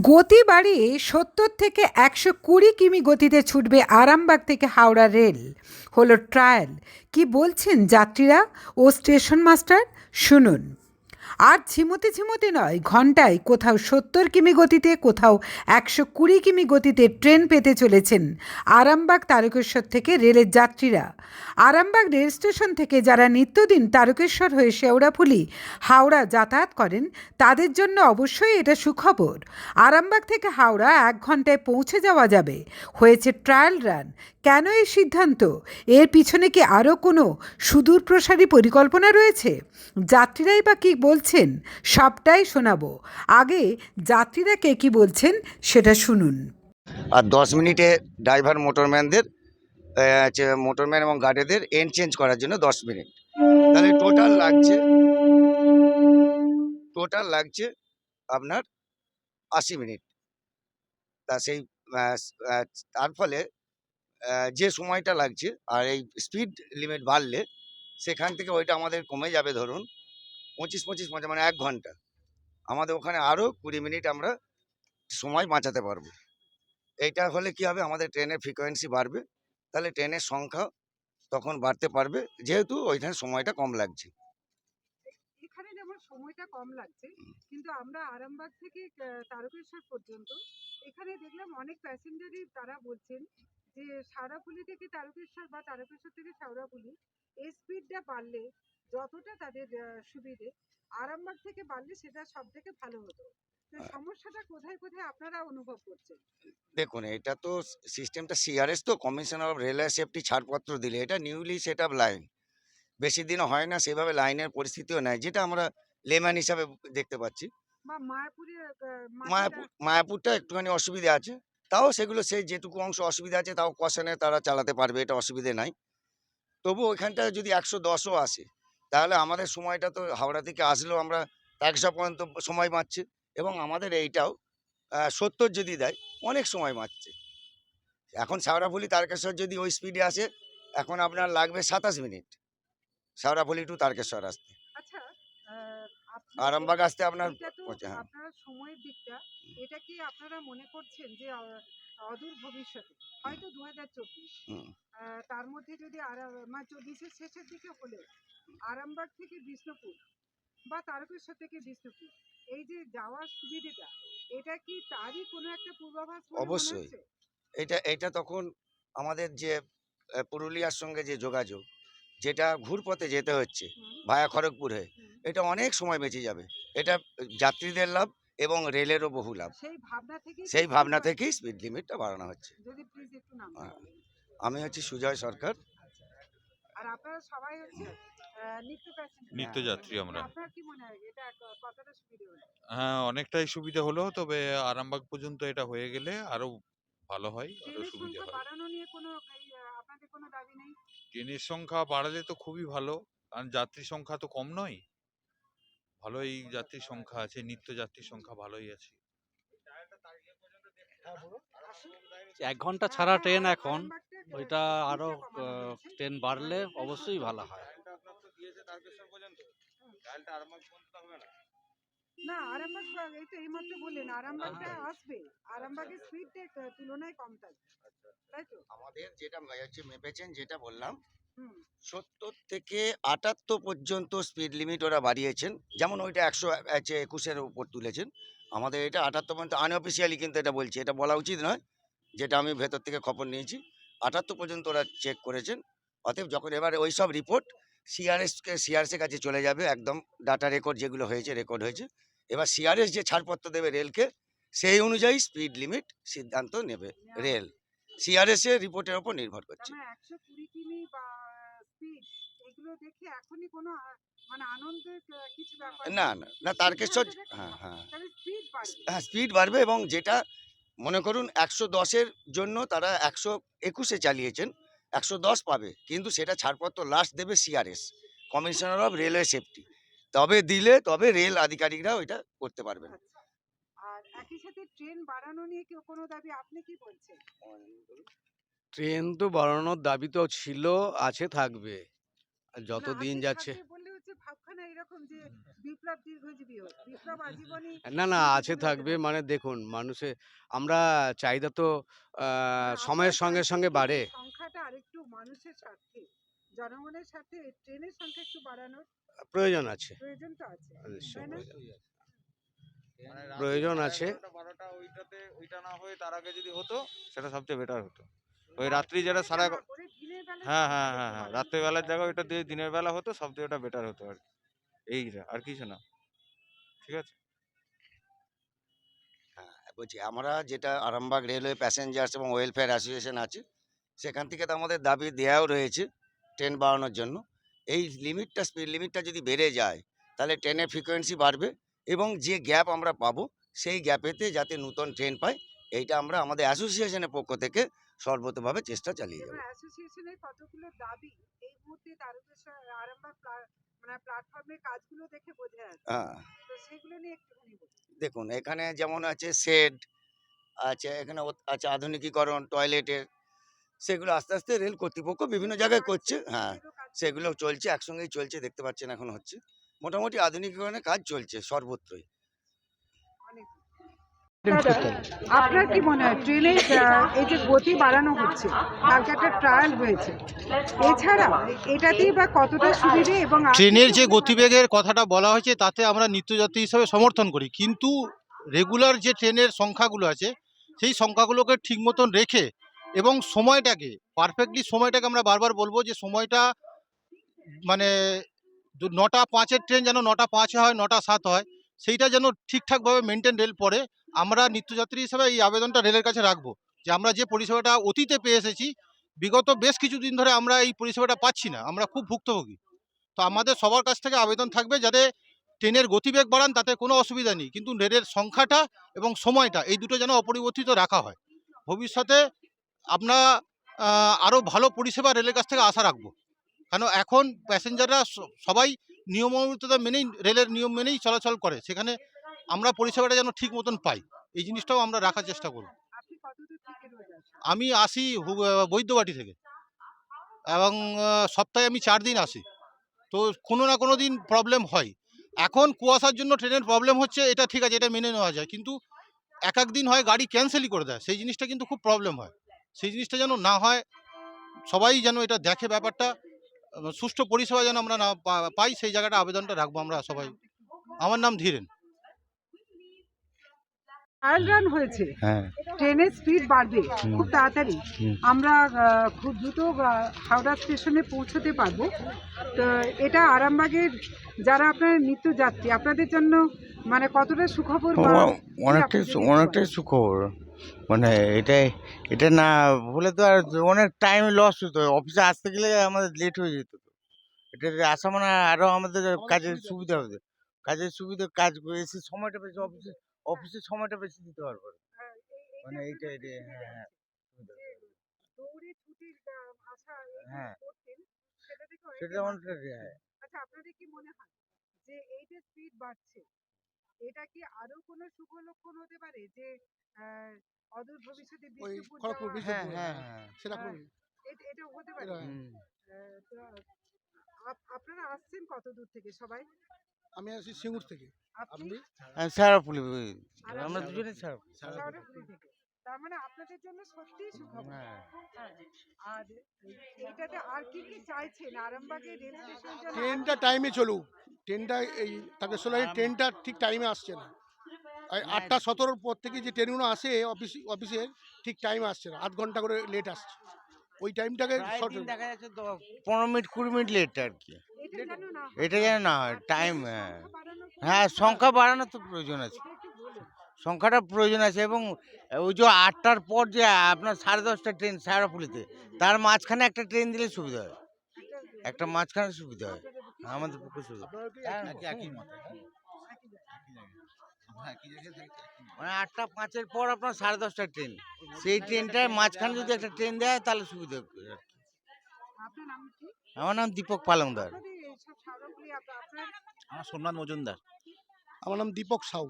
গতি বাড়িয়ে সত্তর থেকে একশো কুড়ি কিমি গতিতে ছুটবে আরামবাগ থেকে হাওড়া রেল। হলো ট্রায়াল। কি বলছেন যাত্রীরা ও স্টেশন মাস্টার? শুনুন। আর ঝিমোতে ঝিমোতে নয়, ঘন্টায় কোথাও সত্তর কিমি গতিতে, কোথাও একশো কুড়ি কিমি গতিতে ট্রেন পেতে চলেছেন আরামবাগ তারকেশ্বর থেকে রেলের যাত্রীরা। আরামবাগ রেল স্টেশন থেকে যারা নিত্যদিন তারকেশ্বর হয়ে শেওড়াফুলি, হাওড়া যাতায়াত করেন, তাদের জন্য অবশ্যই এটা সুখবর। আরামবাগ থেকে হাওড়া এক ঘন্টায় পৌঁছে যাওয়া যাবে। হয়েছে ট্রায়াল রান। কেন এই সিদ্ধান্ত? এর পিছনে কি আরও কোনো সুদূর প্রসারী পরিকল্পনা রয়েছে? যাত্রীরাই বা কী বলছেন? সবটাই শোনাবো। আগে যাত্রীরা কে কী বলছেন সেটা শুনুন। আর দশ মিনিটে ড্রাইভার মোটরম্যানদের মোটরম্যান এবং গার্ডেদের এন্ড চেঞ্জ করার জন্য দশ মিনিট। তাহলে টোটাল লাগছে টোটাল লাগছে আপনার আশি মিনিট। তা সেই তার ফলে যে সময়টা লাগছে আর এই স্পিড লিমিট বাড়লে, সেখান থেকে ওইটা আমাদের কমে যাবে ধরুন পঁচিশ পঁচিশ পঁচিশ মানে এক ঘণ্টা। আমাদের ওখানে আরও কুড়ি মিনিট আমরা সময় বাঁচাতে পারব। এইটা হলে কি হবে? আমাদের ট্রেনের ফ্রিকোয়েন্সি বাড়বে। তাহলে ট্রেনের সংখ্যা তখন বাড়তে পারবে। যেহেতু ওইখানে সময়টা কম লাগছে। এখানে যেমন সময়টা কম লাগছে, কিন্তু আমরা আরামবাগ থেকে তারকেশ্বর পর্যন্ত, এখানে দেখলাম অনেক প্যাসেঞ্জারই তারা বলছেন যে সারাপুলি থেকে তারকেশ্বর বা তারকেশ্বর থেকে সারাপুলি এই স্পিডটা বাড়লে যতটা তাদের সুবিধে। আরামবাগ থেকে বাড়লে সেটা সব থেকে ভালো হতো। তো সমস্যাটা কোথায় কোথায় আপনারা অনুভব করছেন? দেখুন এটা তো সিস্টেমটা সিআরএস তো কমিশনার অফ রেলওয়ে সেফটি ছাড়পত্র দিলে। এটা নিউলি সেট আপ লাইন বেশি দিন হয় না সেভাবে লাইনের পরিস্থিতিও নেয় যেটা আমরা লেম্যান হিসাবে দেখতে পাচ্ছি। মায়াপুরে মায়াপুরটা একটুখানি অসুবিধা আছে। তাও সেগুলো সেই যেটুকু অংশ অসুবিধা আছে তাও কশনে তারা চালাতে পারবে এটা অসুবিধে নাই। তবু ওইখানটা যদি একশো দশও আসে তাহলে আমাদের সময়টা তো হাওড়া থেকে আসলেও আমরা একশো পর্যন্ত সময় বাঁচছে এবং আমাদের এইটাও সত্তর যদি দেয় অনেক সময় বাঁচছে এখন শেওড়াফুলি তারকেশ্বর যদি ওই স্পিডে আসে এখন আপনার লাগবে সাতাশ মিনিট। শেওড়াফুলি টু তারকেশ্বর আসতে। আচ্ছা আরামবাগ আসতে আপনার হ্যাঁ। আপনার সময়ের দিকটা এটা কি আপনারা মনে করছেন যে অদূর ভবিষ্যতে? হয়তো দু হাজার চব্বিশ তার মধ্যে যদি আরা- মানে চব্বিশের শেষের দিকে আরামবাগ থেকে বিষ্ণুপুর বা তারকেশ্বর থেকে বিষ্ণুপুর। এই যে যাওয়ার সুবিধাটা এটা কি তারই কোনো একটা পূর্বাভাস অবশ্যই। এটা এটা তখন আমাদের যে পুরুলিয়ার সঙ্গে যে যোগাযোগ যেটা ঘুরপথে যেতে হচ্ছে ভায়া খড়গপুর হয়ে এটা অনেক সময় বেঁচে যাবে। এটা যাত্রীদের লাভ এবং রেলেরও বহু লাভ। সেই ভাবনা থেকে সেই ভাবনা থেকেই স্পিড লিমিটটা বাড়ানো হচ্ছে। আমি হচ্ছি সুজয় সরকার। আর আপনারা সবাই হচ্ছে নিত্য প্যাসেঞ্জার নিত্যযাত্রী আমরা। আপনার কি মনে হয়? এটা কতটা সুবিধা হলো? হ্যাঁ অনেকটাই সুবিধা হলো তবে আরামবাগ পর্যন্ত এটা হয়ে গেলে আরও ভালো হয় আরও ট্রেনের সুবিধা সংখ্যা হয়। বাড়ানো নিয়ে কোনো আপনাদের কোনো দাবি নেই? ট্রেনের সংখ্যা বাড়ালে তো খুবই ভালো কারণ যাত্রী সংখ্যা তো কম নয়। ভালোই যাত্রী সংখ্যা আছে? নিত্য যাত্রীর সংখ্যা ভালোই আছে। এক ঘণ্টা ছাড়া হ্যাঁ, ট্রেন এখন। ওইটা আরও। ট্রেন বাড়লে অবশ্যই ভালো হয়। না? আরামবাগ এই তো এইমাত্র বললেন আরামবাগটা হ্যাঁ। আসবে। আরামবাগের স্পিডটা তুলনায় কম থাকবে তাই তো? আমাদের যেটা মেপেছেন যেটা বললাম সত্তর থেকে আটাত্তর পর্যন্ত স্পিড লিমিট ওরা বাড়িয়েছেন। যেমন ওইটা একশো একুশের উপর তুলেছেন। আমাদের এটা আটাত্তর পর্যন্ত আনঅফিসিয়ালি কিন্তু এটা বলছি এটা বলা উচিত নয়। যেটা আমি ভেতর থেকে খবর নিয়েছি। আটাত্তর পর্যন্ত ওরা চেক করেছেন। অতএব যখন এবার ওই সব রিপোর্ট সিআরএসকে সিআরএসের কাছে চলে যাবে একদম ডাটা রেকর্ড যেগুলো হয়েছে রেকর্ড হয়েছে। এবার সিআরএস যে ছাড়পত্র দেবে রেলকে সেই অনুযায়ী স্পিড লিমিট সিদ্ধান্ত নেবে রেল। সিআরএস এর রিপোর্টের ওপর নির্ভর করছে। মানে না না না তারকেশ্বর হ্যাঁ হ্যাঁ। স্পিড হ্যাঁ স্পিড বাড়বে এবং যেটা মনে করুন একশো দশের জন্য তারা একশো একুশে চালিয়েছেন একশো দশ পাবে। কিন্তু সেটা ছাড়পত্র লাস্ট দেবে CRS commissioner of railway safety তবে দিলে তবে রেল আধিকারিকরা ওইটা করতে পারবেন। আচ্ছা আর ট্রেন বাড়ানো নিয়ে কেউ কোনো দাবি আপনি কি বলছেন? ট্রেন তো বাড়ানোর দাবি তো ছিল আছে থাকবে। আর যত দিন যাচ্ছে। থাকবে বললে হচ্ছে মানুষের ভাবখানা এরকম যে বিপ্লব দীর্ঘজীবী হোক বিপ্লব আজীবনই না না আছে থাকবে মানে দেখুন মানুষে আমরা চাহিদা তো সময়ের সঙ্গে সঙ্গে বাড়ে সংখ্যাটা আরেকটু মানুষের স্বার্থে জনগণের সাথে ট্রেনের সংখ্যা একটু বাড়ানোর প্রয়োজন আছে প্রয়োজন তো আছে? প্রয়োজন। প্রয়োজন আছে। বারোটা ওইটাতে ওইটা না হয়ে তার আগে যদি হতো সেটা সবচেয়ে বেটার হতো ওই রাত্রি যেটা সারা হ্যাঁ হ্যাঁ হ্যাঁ হ্যাঁ। রাত্রেবেলার জায়গায় ওইটা দিয়ে দিনের বেলা হতো সবচেয়ে ওটা বেটার হতো আর কি। এই আর কিছু না। ঠিক আছে? হ্যাঁ বলছি আমরা যেটা আরামবাগ রেলওয়ে প্যাসেঞ্জার্স এবং ওয়েলফেয়ার অ্যাসোসিয়েশন আছে সেখান থেকে তো আমাদের দাবি দেওয়াও রয়েছে ট্রেন বাড়ানোর জন্য। এই লিমিটটা স্পিড লিমিটটা যদি বেড়ে যায় তাহলে ট্রেনের ফ্রিকোয়েন্সি বাড়বে এবং যে গ্যাপ আমরা পাবো সেই গ্যাপেতে যাতে নতুন ট্রেন পাই এইটা আমরা আমাদের অ্যাসোসিয়েশনের পক্ষ থেকে সর্বতভাবে চেষ্টা চালিয়ে এবং যাব। অ্যাসোসিয়েশনের কতগুলো দাবি এই মুহূর্তে তারকেশ্বর আরামবাগ মানে প্ল্যাটফর্মের কাজগুলো দেখে বোঝা যাচ্ছে। হ্যাঁ। তো সেগুলো নিয়ে একটুখানি দেখুন এখানে যেমন আছে শেড আছে এখানে আছে আধুনিকীকরণ টয়লেটের সেগুলো আস্তে আস্তে রেল কর্তৃপক্ষ বিভিন্ন জায়গায় করছে। হ্যাঁ সেগুলো চলছে একসঙ্গেই চলছে দেখতে পাচ্ছেন এখন হচ্ছে। মোটামুটি আধুনিকীকরণের কাজ চলছে সর্বত্রই। আপনার কি মনে হয় ট্রেনের এই যে গতি বাড়ানো হচ্ছে কালকে একটা ট্রায়াল হয়েছে? এছাড়া এটাতেই বা কতটা সুবিধে এবং ট্রেনের যে গতিবেগের কথাটা বলা হয়েছে তাতে আমরা নিত্যযাত্রী হিসাবে সমর্থন করি। কিন্তু রেগুলার যে ট্রেনের সংখ্যাগুলো আছে সেই সংখ্যাগুলোকে ঠিক মতন রেখে এবং সময়টাকে পারফেক্টলি সময়টাকে আমরা বারবার বলব যে সময়টা মানে নটা পাঁচের ট্রেন যেন নটা পাঁচে হয় নটা সাত হয় সেইটা যেন ঠিকঠাকভাবে মেনটেন রেল পড়ে আমরা নিত্যযাত্রী হিসেবে এই আবেদনটা রেলের কাছে রাখব যে আমরা যে পরিষেবাটা অতীতে পেয়ে এসেছি, বিগত বেশ কিছুদিন ধরে আমরা এই পরিষেবাটা পাচ্ছি না, আমরা খুব ভুক্তভোগী। তো আমাদের সবার কাছ থেকে আবেদন থাকবে যাতে ট্রেনের গতিবেগ বাড়ান, তাতে কোনো অসুবিধা নেই। কিন্তু রেলের সংখ্যাটা এবং সময়টা, এই দুটো যেন অপরিবর্তিত রাখা হয়। ভবিষ্যতে আমরা আরও ভালো পরিষেবা রেলের কাছ থেকে আশা রাখব। কেন এখন প্যাসেঞ্জাররা সবাই নিয়মিততা মেনেই, রেলের নিয়ম মেনেই চলাচল করে। সেখানে আমরা পরিষেবাটা যেন ঠিক মতন পাই। এই জিনিসটাও আমরা রাখার চেষ্টা করব। আমি আসি বৈদ্যবাটি থেকে। এবং সপ্তাহে আমি চার দিন আসি। তো কোনো না কোনো দিন প্রবলেম হয়। এখন কুয়াশার জন্য ট্রেনের প্রবলেম হচ্ছে এটা ঠিক আছে এটা মেনে নেওয়া যায়। কিন্তু এক এক দিন হয় গাড়ি ক্যান্সেলই করে দেয়। সেই জিনিসটা কিন্তু খুব প্রবলেম হয়। সেই জিনিসটা যেন না হয় সবাই যেন এটা দেখে ব্যাপারটা সুষ্ঠু পরিষেবা যেন আমরা না পাই সেই জায়গাটা আবেদনটা রাখব আমরা সবাই। আমার নাম ধীরেন। ট্রায়াল রান হয়েছে। হ্যাঁ। ট্রেনের স্পিড বাড়বে খুব তাড়াতাড়ি। আমরা খুব দ্রুত হাওড়া স্টেশনে পৌঁছতে পারব। তো এটা আরামবাগের যারা আপনার নিত্যযাত্রী আপনাদের জন্য মানে কতটা সুখবর অনেকটাই অনেকটাই সুখবর। মানে এটাই এটা না হলে তো আর অনেক টাইম লস হতো। অফিসে আসতে গেলে আমাদের লেট হয়ে যেত। এটা আসা মানে আরও আমাদের কাজের সুবিধা। হবে। কাজের সুবিধা কাজ এসে সময়টা বেশি অফিসে অফিসের সময়টা বেশি দিতে পারব হ্যাঁ, মানে এইটা আপনারা হ্যাঁ হ্যাঁ হ্যাঁ। সেটা অনেকটা। রেহাই। আচ্ছা আপনাদের কি মনে হয় যে এই যে স্পিড বাড়ছে এটা কি আরও কোনো শুভ লক্ষণ হতে পারে যে অদূর ভবিষ্যতে বিষ্ণুপুর। হ্যাঁ হ্যাঁ হ্যাঁ সেটা হ্যাঁ। এটা হতে পারে এটা- আপনারা আসছেন কত দূর থেকে সবাই আমি আসি সিঙ্গুর থেকে। আপনি? হ্যাঁ, সারাপুলি আমরা আপনি? দুজনে সারা তার মানে আপনাদের জন্য সত্যিই সুখবর হ্যাঁ। হ্যাঁ আর এইটাতে আর কি কি চাইছেন? আরামবাগের রেল স্টেশন ট্রেনটা টাইমে চলুক। ট্রেনটা এই তাকে সোলার ট্রেনটা ঠিক টাইমে আসছে না। আটটা সতেরোর পর থেকে যে ট্রেনগুলো আসে অফিস অফিসের ঠিক টাইমে আসছে না। আধ ঘণ্টা করে লেট আসছে। ওই টাইমটাকে দেখা যাচ্ছে তো পনেরো মিনিট কুড়ি মিনিট লেট আর কি। এটা যেন না হয়। টাইম হ্যাঁ। সংখ্যা বাড়ানোর কোনো হ্যাঁ সংখ্যা? বাড়ানোর তো প্রয়োজন আছে। সংখ্যাটা প্রয়োজন আছে এবং ওই যে আটটার পর যে আপনার সাড়ে দশটা ট্রেন সারাপুলিতে তার মাঝখানে একটা ট্রেন দিলে সুবিধা হয়। একটা মাঝখানে সুবিধা হয়। আমাদের পক্ষে সুবিধা মানে আটটা পাঁচের পর আপনার সাড়ে দশটা ট্রেন। সেই ট্রেনটার মাঝখানে যদি একটা ট্রেন দেয় তাহলে সুবিধা আমার নাম দীপক পালংদার। আমার সোমনাথ মজুমদার। আমার নাম দীপক সাউ।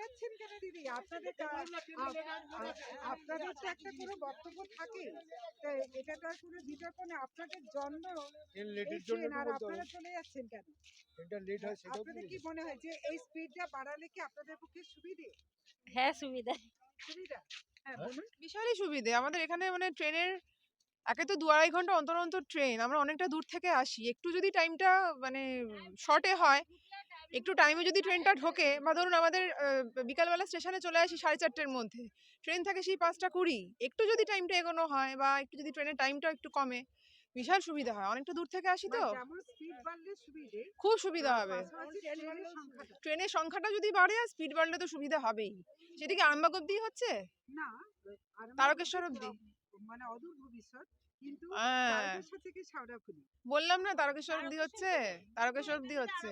যাচ্ছেন কেন দিদি? আপনাদের আপনাদের তো একটা কোনো বক্তব্য থাকে। এটা তো আর কোনো বিতর্ক না আপনাদের ট্রেন আর আপনারা চলে যাচ্ছেন কেন? আপনাদের কি মনে হয় যে এই স্পিডটা বাড়ালে কি আপনাদের পক্ষে সুবিধে? হ্যাঁ সুবিধা। সুবিধা? হ্যাঁ বিশালই সুবিধে। আমাদের এখানে মানে ট্রেনের একে তো দু আড়াই ঘণ্টা অন্তর অন্তর ট্রেন। আমরা অনেকটা দূর থেকে আসি। একটু যদি টাইমটা মানে শর্টে হয় একটু টাইমে যদি ট্রেনটা ঢোকে বা ধরুন আমাদের বিকালবেলা স্টেশনে চলে আসি সাড়ে চারটের মধ্যে ট্রেন থাকে সেই পাঁচটা কুড়ি একটু যদি টাইমটা এগোনো হয় বা একটু যদি ট্রেনের টাইমটা একটু কমে বিশাল সুবিধা হয়। অনেকটা দূর থেকে আসি তো? যেমন স্পিড বাড়লে সুবিধে খুব সুবিধা হবে। ট্রেনের সংখ্যাটা যদি বাড়ে আর স্পিড বাড়লে তো সুবিধা হবেই। সেটা কি আরামবাগ অব্দি হচ্ছে? না তারকেশ্বর অবধি? অবধি? মানে অদূর ভবিষ্যৎ হ্যাঁ বললাম না তারকেশ্বর অব্দি হচ্ছে? তারকেশ্বর অব্দি হচ্ছে।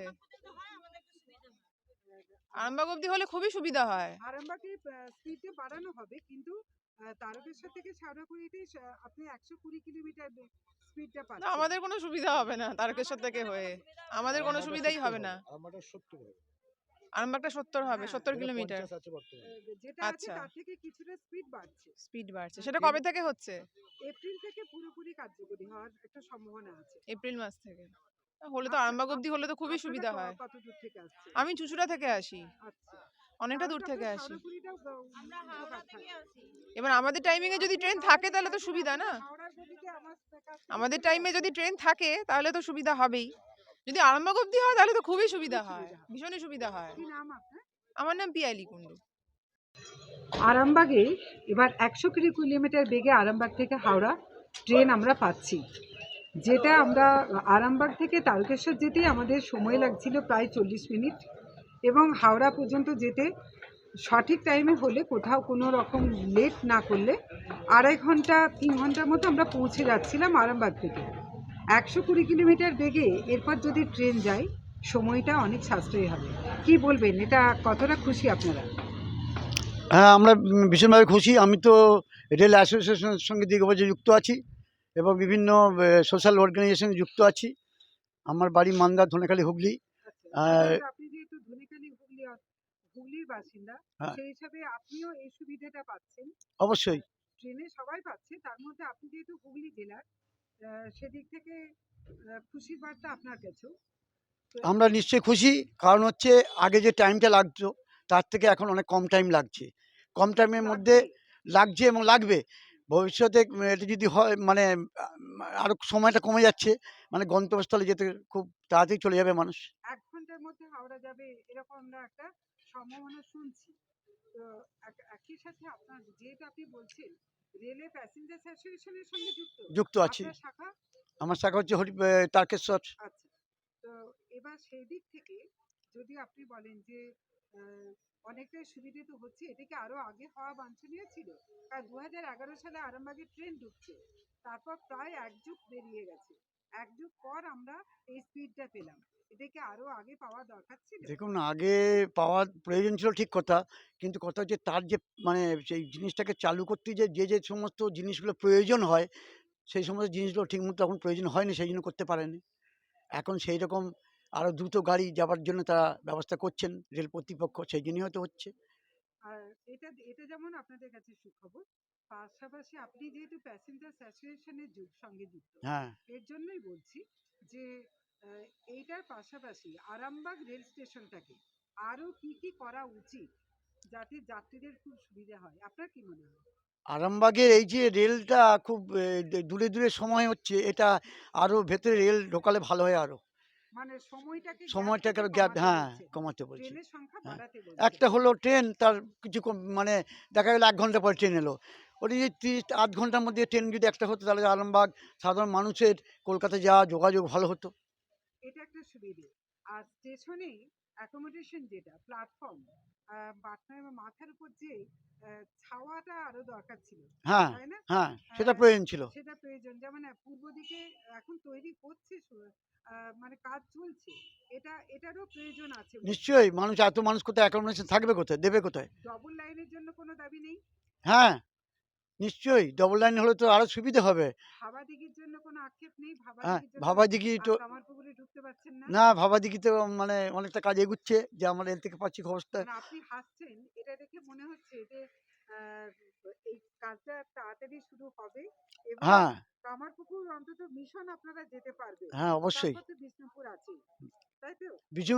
আরামবাগ অব্দি হলে খুবই সুবিধা হয়। আরামবাগে স্পিডটা বাড়ানো হবে কিন্তু তারকেশ্বর থেকে আপনি একশো কুড়ি কিলোমিটার স্পিডটা না আমাদের কোনো সুবিধা হবে না তারকেশ্বর থেকে হয়ে। আমাদের কোনো সুবিধাই হবে না। আরামবাগটা সত্তর হবে। হ্যাঁ, সত্তর কিলোমিটার। যেটা আছে আচ্ছা। তার থেকে কিছুটা স্পিড বাড়ছে। স্পিড বাড়ছে। সেটা কবে থেকে হচ্ছে? এপ্রিল থেকে পুরোপুরি কার্যকরী হওয়ার একটা সম্ভাবনা আছে। এপ্রিল মাস থেকে। হলে তো আরামবাগ অব্দি হলে তো খুবই সুবিধা হয়। আমি চুচুড়া থেকে আসি। আচ্ছা অনেকটা দূর থেকে আসি। এবার আমাদের টাইমিং এ যদি ট্রেন থাকে তাহলে তো সুবিধা না। আমাদের টাইমে যদি ট্রেন থাকে তাহলে তো সুবিধা হবেই। যদি আরামবাগ অব্দি হয় তাহলে তো খুবই সুবিধা হয়। ভীষণই সুবিধা হয়। কি নাম আপনার? আমার নাম পিয়ালি কুন্ডু আরামবাগে এবার একশো কিলোমিটার বেগে আরামবাগ থেকে হাওড়া ট্রেন আমরা পাচ্ছি। যেটা আমরা আরামবাগ থেকে তারকেশ্বর যেতে আমাদের সময় লাগছিল প্রায় চল্লিশ মিনিট এবং হাওড়া পর্যন্ত যেতে সঠিক টাইমে হলে কোথাও কোনো রকম লেট না করলে আড়াই ঘণ্টা, তিন ঘণ্টার মতো আমরা পৌঁছে যাচ্ছিলাম আরামবাগ থেকে। একশো কুড়ি কিলোমিটার বেগে এরপর যদি ট্রেন যায়, সময়টা অনেক সাশ্রয়ী হবে। কি বলবেন? এটা কতটা খুশি আপনারা? হ্যাঁ আমরা ভীষণভাবে খুশি। আমি তো রেল অ্যাসোসিয়েশনের সঙ্গে দীর্ঘ যুক্ত আছি। এবং বিভিন্ন সোশ্যাল অর্গানাইজেশনে যুক্ত আছি। আমার বাড়ি মান্দা ধনেখালি হুগলি। বাসিন্দা হ্যাঁ। অবশ্যই। ট্রেনে সবাই পাচ্ছে তার মধ্যে আপনি যেহেতু হুগলি জেলার সেদিক থেকে খুশির বার্তা আপনার কাছেও। আমরা নিশ্চয়ই খুশি কারণ হচ্ছে আগে যে টাইমটা লাগতো তার থেকে এখন অনেক কম টাইম লাগছে। কম টাইমের মধ্যে লাগছে। লাগছে এবং লাগবে। ভবিষ্যতে এটা যদি হয় মানে আরও সময়টা কমে যাচ্ছে মানে গন্তব্যস্থলে যেতে খুব তাড়াতাড়ি চলে যাবে মানুষ। এক ঘণ্টার মধ্যে হাওড়া যাবে এরকম আমরা একটা সম্ভাবনা শুনছি। তো একই সাথে আপনার যেহেতু আপনি বলছেন রেলে প্যাসেঞ্জার অ্যাসোসিয়েশনের সঙ্গে যুক্ত। যুক্ত আছি। শাখা? আমার শাখা হচ্ছে হরি তারকেশ্বর। আচ্ছা। তো এবার সেই দিক থেকে যদি আপনি বলেন যে অনেকটাই সুবিধে তো হচ্ছে। এটা কি আরও আগে হওয়া বাঞ্ছনীয় ছিল? কারণ দু হাজার এগারো সালে আরামবাগে ট্রেন ঢুকছে। তারপর প্রায় এক যুগ বেরিয়ে গেছে। এক যুগ পর আমরা এই স্পিডটা পেলাম। এটা কি আরও আগে পাওয়া দরকার ছিল? দেখুন, আগে পাওয়ার প্রয়োজন ছিল ঠিক কথা, কিন্তু কথা হচ্ছে তার যে মানে সেই জিনিসটাকে চালু করতে যে যে যে সমস্ত জিনিসগুলো প্রয়োজন হয়, সেই সমস্ত জিনিসগুলো ঠিকমতো তখন প্রয়োজন হয়নি, সেই জন্য করতে পারেনি। এখন সেই রকম আরও দ্রুত গাড়ি যাওয়ার জন্য তারা ব্যবস্থা করছেন রেল কর্তৃপক্ষ সেই জন্যই হয়তো হচ্ছে। আর এটা এটা যেমন আপনাদের কাছে সুখবর পাশাপাশি আপনি যেহেতু প্যাসেঞ্জার অ্যাসোসিয়েশনের যুগ সঙ্গে যুক্ত হ্যাঁ। এর জন্যই বলছি যে এইটার পাশাপাশি আরামবাগ রেল স্টেশনটাকে আরও কি কি করা উচিত যাতে যাত্রীদের খুব সুবিধা হয় আপনার কি মনে হয়? আরামবাগের এই যে রেলটা খুব দূরে দূরে সময় হচ্ছে এটা আরও ভেতরে রেল ঢোকালে ভালো হয় আরও মানে সময়টাকে সময়টাকে গ্যাপ হ্যাঁ। কমাতে বলছি। হ্যাঁ। একটা হলো ট্রেন তার কিছু মানে দেখা গেলো এক ঘণ্টা পর ট্রেন এলো। ওটি যদি তিরিশ আধ ঘণ্টার মধ্যে ট্রেন যদি একটা হতো তাহলে আরামবাগ সাধারণ মানুষের কলকাতা যাওয়া যোগাযোগ ভালো হতো। এটা একটা সুবিধে। আর স্টেশনে অ্যাকোমোডেশন যেটা প্ল্যাটফর্ম বাটনার মাথার উপর যে ছাওয়াটা আরও দরকার ছিল হ্যাঁ তাই না? হ্যাঁ সেটা প্রয়োজন ছিল। সেটা প্রয়োজন। যেমন পূর্ব দিকে এখন তৈরি করছে মানে কাজ চলছে এটা এটারও প্রয়োজন আছে নিশ্চয়ই মানুষ এত মানুষ কোথায় অ্যাকোমোডেশন থাকবে কোথায় দেবে কোথায়? ডবল লাইনের জন্য কোনো দাবি নেই? হ্যাঁ। নিশ্চয়ই ডবল লাইন হলে তো আরও সুবিধা হবে। হ্যাঁ দিঘির দিঘি তো না। না ভাবাদিকিতে মানে অনেকটা কাজ এগুচ্ছে যে আমরা এর থেকে পাচ্ছি খবরটা। হ্যাঁ। হ্যাঁ অবশ্যই। তো বিষ্ণুপুর তো?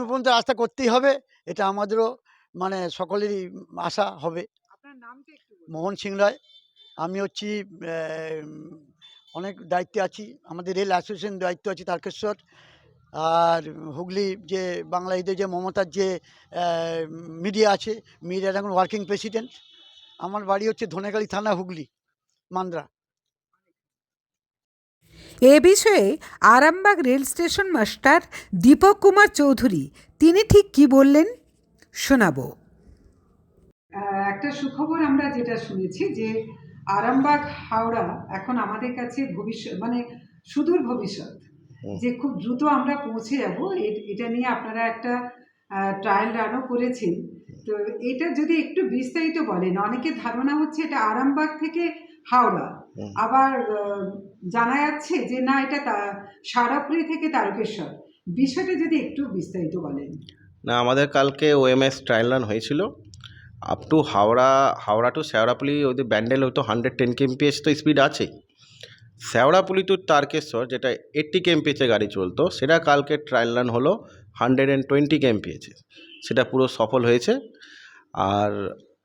পর্যন্ত রাস্তা করতেই হবে এটা আমাদেরও মানে সকলেরই আশা হবে। মোহন সিং রায় আমি হচ্ছি অনেক দায়িত্বে আছি। আমাদের রেল অ্যাসোসিয়েশন দায়িত্ব আছে তারকেশ্বর। আর হুগলি যে বাংলা ঈদে যে মমতার যে মিডিয়া আছে মিডিয়ার এখন ওয়ার্কিং প্রেসিডেন্ট। আমার বাড়ি হচ্ছে ধনেখালি থানা হুগলি মান্দ্রা। এ বিষয়ে Arambagh rail station master Dipak Kumar Chowdhury তিনি ঠিক কি বললেন? শোনাবো। একটা সুখবর আমরা যেটা শুনেছি যে আরামবাগ হাওড়া এখন আমাদের কাছে ভবিষ্যৎ মানে সুদূর ভবিষ্যৎ। যে খুব দ্রুত আমরা পৌঁছে যাব এটা নিয়ে আপনারা একটা ট্রায়াল রানও করেছেন। তো এটা যদি একটু বিস্তারিত বলেন অনেকের ধারণা হচ্ছে এটা আরামবাগ থেকে হাওড়া। আবার জানা যাচ্ছে যে না এটা সারাপুরি থেকে তারকেশ্বর। বিষয়টা যদি একটু বিস্তারিত বলেন। না আমাদের কালকে ওএমএস ট্রায়াল রান হয়েছিল। Up to Howrah Howrah to Sheoraphuli ওদের ব্যান্ডেল হয়তো হান্ড্রেড টেন কেমপিএস তো স্পিড আছে শেওড়াপুলি টু তারকেশ্বর যেটা এইট্টি কেমপিএচে গাড়ি চলতো সেটা কালকে ট্রায়াল রান হলো হান্ড্রেড অ্যান্ড টোয়েন্টি কেমপিএচে সেটা পুরো সফল হয়েছে। আর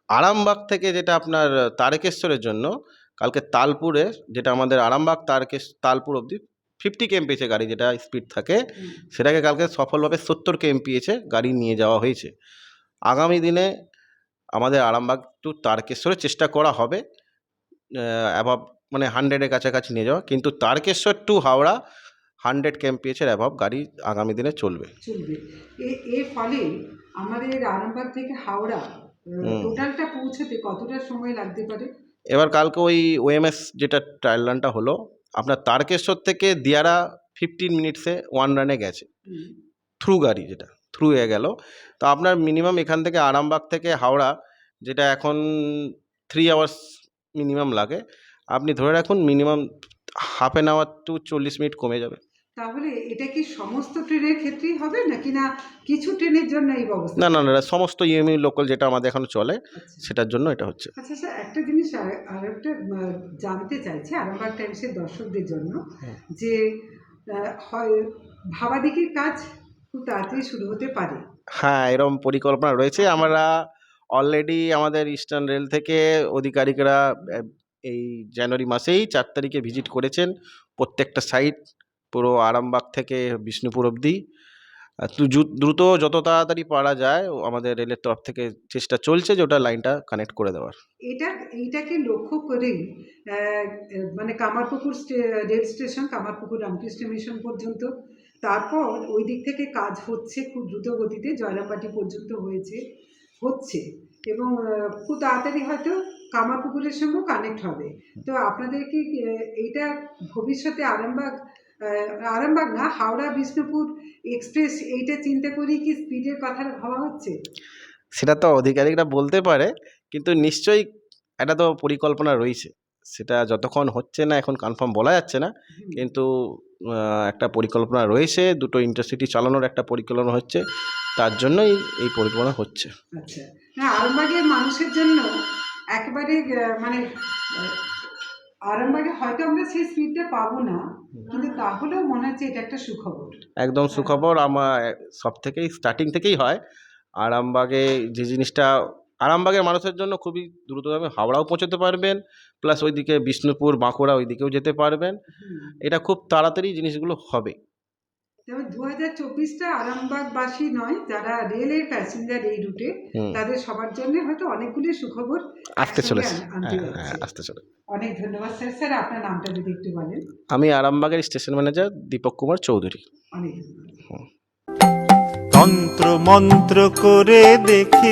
আরামবাগ থেকে যেটা আপনার তারকেশ্বরের জন্য কালকে তালপুরে যেটা আমাদের আরামবাগ তারকেশ তালপুর অবধি ফিফটি কেমপিএচে গাড়ি যেটা স্পিড থাকে সেটাকে কালকে সফলভাবে সত্তর কেএমপিএচে গাড়ি নিয়ে যাওয়া হয়েছে। আগামী দিনে আমাদের আরামবাগ টু তারকেশ্বরের চেষ্টা করা হবে অ্যাভাব মানে হান্ড্রেডের কাছাকাছি নিয়ে যাওয়া। কিন্তু তারকেশ্বর টু হাওড়া হান্ড্রেড কেএমপিএচের অ্যাভাব গাড়ি আগামী দিনে চলবে। চলবে। এর ফলে আমাদের আরামবাগ থেকে হাওড়া টোটালটা পৌঁছতে কতটা সময় লাগতে পারে? এবার কালকে ওই ওএমএস যেটা ট্রায়াল রানটা হলো আপনার তারকেশ্বর থেকে দিয়ারা ফিফটিন মিনিটসে ওয়ান রানে গেছে। থ্রু গাড়ি যেটা। থ্রু হয়ে গেল তো আপনার মিনিমাম এখান থেকে আরামবাগ থেকে হাওড়া যেটা এখন থ্রি আওয়ার্স মিনিমাম লাগে আপনি ধরে রাখুন minimum half an hour to চল্লিশ মিনিট কমে যাবে তাহলে এটা কি সমস্ত ট্রেনের ক্ষেত্রেই হবে নাকি না কিছু ট্রেনের জন্য এই ব্যবস্থা না না না সমস্ত ইএমইউ লোকাল যেটা আমাদের এখন চলে আচ্ছা। সেটার জন্য এটা হচ্ছে আচ্ছা স্যার একটা জিনিস আর- আর একটা জানতে চাইছি আরামবাগ টাইমসের দর্শকদের জন্য হ্যাঁ। যে হয় ভাবাদিকির কাজ খুব তাড়াতাড়ি শুরু হতে পারে। হ্যাঁ এরকম পরিকল্পনা রয়েছে। আমরা অলরেডি আমাদের ইস্টার্ন রেল থেকে অধিকারিকরা এই জানুয়ারি মাসেই চার তারিখে ভিজিট করেছেন প্রত্যেকটা সাইট পুরো আরামবাগ থেকে বিষ্ণুপুর অবধি। দ্রুত যত তাড়াতাড়ি পারা যায় আমাদের রেলের তরফ থেকে চেষ্টা চলছে যে ওটা লাইনটা কানেক্ট করে দেওয়ার। এটা এইটাকে লক্ষ্য করেই আহ, মানে Kamarpukur rail station Kamarpukur Ramakrishna mission পর্যন্ত তারপর ওই দিক থেকে কাজ হচ্ছে খুব দ্রুত গতিতে, জয়রামবাটি পর্যন্ত হয়েছে, হচ্ছে। এবং খুব তাড়াতাড়ি হয়তো কামারপুকুরের সঙ্গেও কানেক্ট হবে। তো আপনাদের কি এইটা ভবিষ্যতে আরামবাগ আরামবাগ না, হাওড়া, বিষ্ণুপুর এক্সপ্রেস এইটা চিন্তা করেই কি স্পিডের কথা ভাবা হচ্ছে? সেটা তো আধিকারিকরা বলতে পারে, কিন্তু নিশ্চয়ই একটা তো পরিকল্পনা রয়েছে। সেটা যতক্ষণ হচ্ছে না এখন কনফার্ম বলা যাচ্ছে না। কিন্তু একটা পরিকল্পনা রয়েছে দুটো ইন্টারসিটি চালানোর একটা পরিকল্পনা হচ্ছে তার জন্যই এই পরিকল্পনা হচ্ছে। আচ্ছা। হ্যাঁ আরামবাগের মানুষের জন্য একেবারে মানে আরামবাগে হয়তো আমরা সেই স্পিডটা পাবো না কিন্তু তাহলেও মনে হচ্ছে এটা একটা সুখবর। একদম সুখবর আমার সব থেকেই স্টার্টিং থেকেই হয়। আরামবাগে যে জিনিসটা আরামবাগের মানুষের জন্য খুবই দ্রুতভাবে হাওড়াও পৌঁছতে পারবেন প্লাস ওইদিকে বিষ্ণুপুর বাঁকুড়া ওইদিকেও যেতে পারবেন। এটা খুব তাড়াতাড়ি জিনিসগুলো হবে। তবে দু হাজার চব্বিশটা আরামবাগবাসী নয় যারা রেলের প্যাসেঞ্জার এই রুটে তাদের সবার জন্য হয়তো অনেকগুলি সুখবর আসতে চলেছে। হ্যাঁ হ্যাঁ। আসতে চলে অনেক ধন্যবাদ স্যার। স্যার আপনার নামটা যদি একটু বলেন। আমি আরামবাগের স্টেশন ম্যানেজার দীপক কুমার চৌধুরী। অনেক তন্ত্র মন্ত্র করে দেখি